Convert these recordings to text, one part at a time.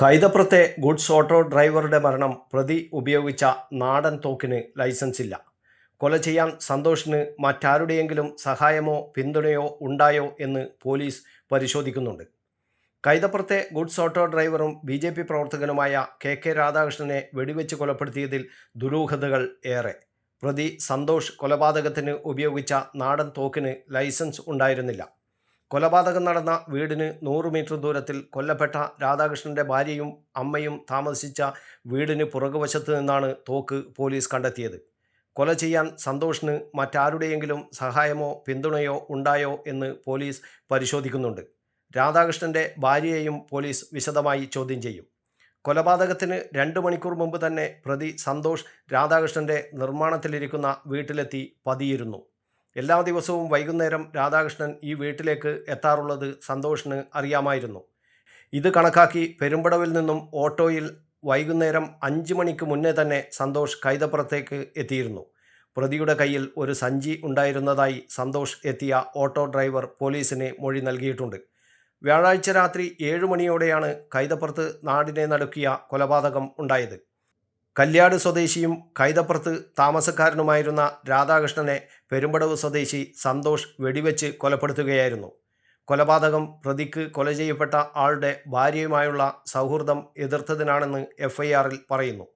കൈതപ്രത്തെ goods auto ഡ്രൈവറുടെ മരണം പ്രതി ഉപയോഗിച്ച നാടൻ തോക്കിന് ലൈസൻസ് ഇല്ല കൊല ചെയ്യാൻ സന്തോഷിന് മറ്റാരുടെയെങ്കിലും സഹായമോ പിന്തുണയോ ഉണ്ടായോ എന്ന് പോലീസ് പരിശോധിക്കുന്നുണ്ട്. കൈതപ്രത്തെ ഗുഡ്സ് ഓട്ടോ ഡ്രൈവറും ബി ജെ പി പ്രവർത്തകനുമായ കെ കെ രാധാകൃഷ്ണനെ വെടിവെച്ച് കൊലപ്പെടുത്തിയതിൽ ദുരൂഹതകൾ ഏറെ. പ്രതി സന്തോഷ് കൊലപാതകത്തിന് ഉപയോഗിച്ച നാടൻ തോക്കിന് ലൈസൻസ് ഉണ്ടായിരുന്നില്ല. കൊലപാതകം നടന്ന വീടിന് നൂറ് മീറ്റർ ദൂരത്തിൽ കൊല്ലപ്പെട്ട രാധാകൃഷ്ണന്റെ ഭാര്യയും അമ്മയും താമസിച്ച വീടിന് പുറകുവശത്ത് നിന്നാണ് തോക്ക് പോലീസ് കണ്ടെത്തിയത്. കൊല ചെയ്യാൻ സന്തോഷിന് മറ്റാരുടെയെങ്കിലും സഹായമോ പിന്തുണയോ ഉണ്ടായോ എന്ന് പോലീസ് പരിശോധിക്കുന്നുണ്ട്. രാധാകൃഷ്ണന്റെ ഭാര്യയെയും പോലീസ് വിശദമായി ചോദ്യം ചെയ്യും. കൊലപാതകത്തിന് രണ്ട് മണിക്കൂർ മുമ്പ് തന്നെ പ്രതി സന്തോഷ് രാധാകൃഷ്ണന്റെ നിർമ്മാണത്തിലിരിക്കുന്ന വീട്ടിലെത്തി പതിയിരുന്നു. എല്ലാ ദിവസവും വൈകുന്നേരം രാധാകൃഷ്ണൻ ഈ വീട്ടിലേക്ക് എത്താറുള്ളത് സന്തോഷിന് അറിയാമായിരുന്നു. ഇത് കണക്കാക്കി പെരുമ്പടവിൽ നിന്നും ഓട്ടോയിൽ വൈകുന്നേരം അഞ്ച് മണിക്ക് മുന്നേ തന്നെ സന്തോഷ് കൈതപ്പുറത്തേക്ക് എത്തിയിരുന്നു. പ്രതിയുടെ കയ്യിൽ ഒരു സഞ്ചി ഉണ്ടായിരുന്നതായി സന്തോഷ് എത്തിയ ഓട്ടോ ഡ്രൈവർ പോലീസിന് മൊഴി നൽകിയിട്ടുണ്ട്. വ്യാഴാഴ്ച രാത്രി ഏഴ് മണിയോടെയാണ് കൈതപ്പുറത്ത് നാടിനെ നടുക്കിയ കൊലപാതകം ഉണ്ടായത്. കല്യാട് സ്വദേശിയും കൈതപ്പുറത്ത് താമസക്കാരനുമായിരുന്ന രാധാകൃഷ്ണനെ പെരുമ്പടവ് സ്വദേശി സന്തോഷ് വെടിവെച്ച് കൊലപ്പെടുത്തുകയായിരുന്നു. കൊലപാതകം പ്രതിക്ക് കൊല ചെയ്യപ്പെട്ട ആളുടെ ഭാര്യയുമായുള്ള സൗഹൃദം എതിർത്തതിനാണെന്ന് എഫ് ഐ ആറിൽ പറയുന്നു.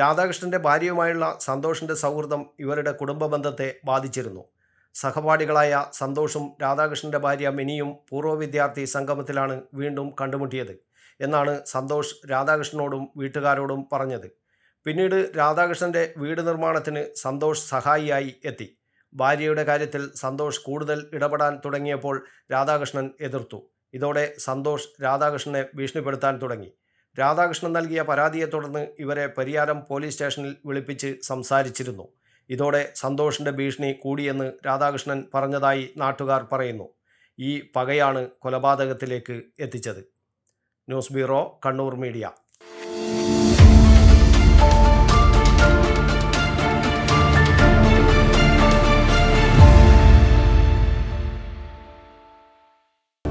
രാധാകൃഷ്ണന്റെ ഭാര്യയുമായുള്ള സന്തോഷിന്റെ സൗഹൃദം ഇവരുടെ കുടുംബ ബന്ധത്തെ ബാധിച്ചിരുന്നു. സഹപാഠികളായ സന്തോഷും രാധാകൃഷ്ണന്റെ ഭാര്യ മിനിയും പൂർവ വിദ്യാർത്ഥി സംഗമത്തിലാണ് വീണ്ടും കണ്ടുമുട്ടിയത് എന്നാണ് സന്തോഷ് രാധാകൃഷ്ണനോടും വീട്ടുകാരോടും പറഞ്ഞത്. പിന്നീട് രാധാകൃഷ്ണന്റെ വീട് നിർമ്മാണത്തിന് സന്തോഷ് സഹായിയായി എത്തി. ഭാര്യയുടെ കാര്യത്തിൽ സന്തോഷ് കൂടുതൽ ഇടപെടാൻ തുടങ്ങിയപ്പോൾ രാധാകൃഷ്ണൻ എതിർത്തു. ഇതോടെ സന്തോഷ് രാധാകൃഷ്ണനെ ഭീഷണിപ്പെടുത്താൻ തുടങ്ങി. രാധാകൃഷ്ണൻ നൽകിയ പരാതിയെ തുടർന്ന് ഇവരെ പരിയാരം പോലീസ് സ്റ്റേഷനിൽ വിളിപ്പിച്ച് സംസാരിച്ചിരുന്നു. ഇതോടെ സന്തോഷിന്റെ ഭീഷണി കൂടിയെന്ന് രാധാകൃഷ്ണൻ പറഞ്ഞതായി നാട്ടുകാർ പറയുന്നു. ഈ പകയാണ് കൊലപാതകത്തിലേക്ക് എത്തിച്ചത്. News bureau Kannur media.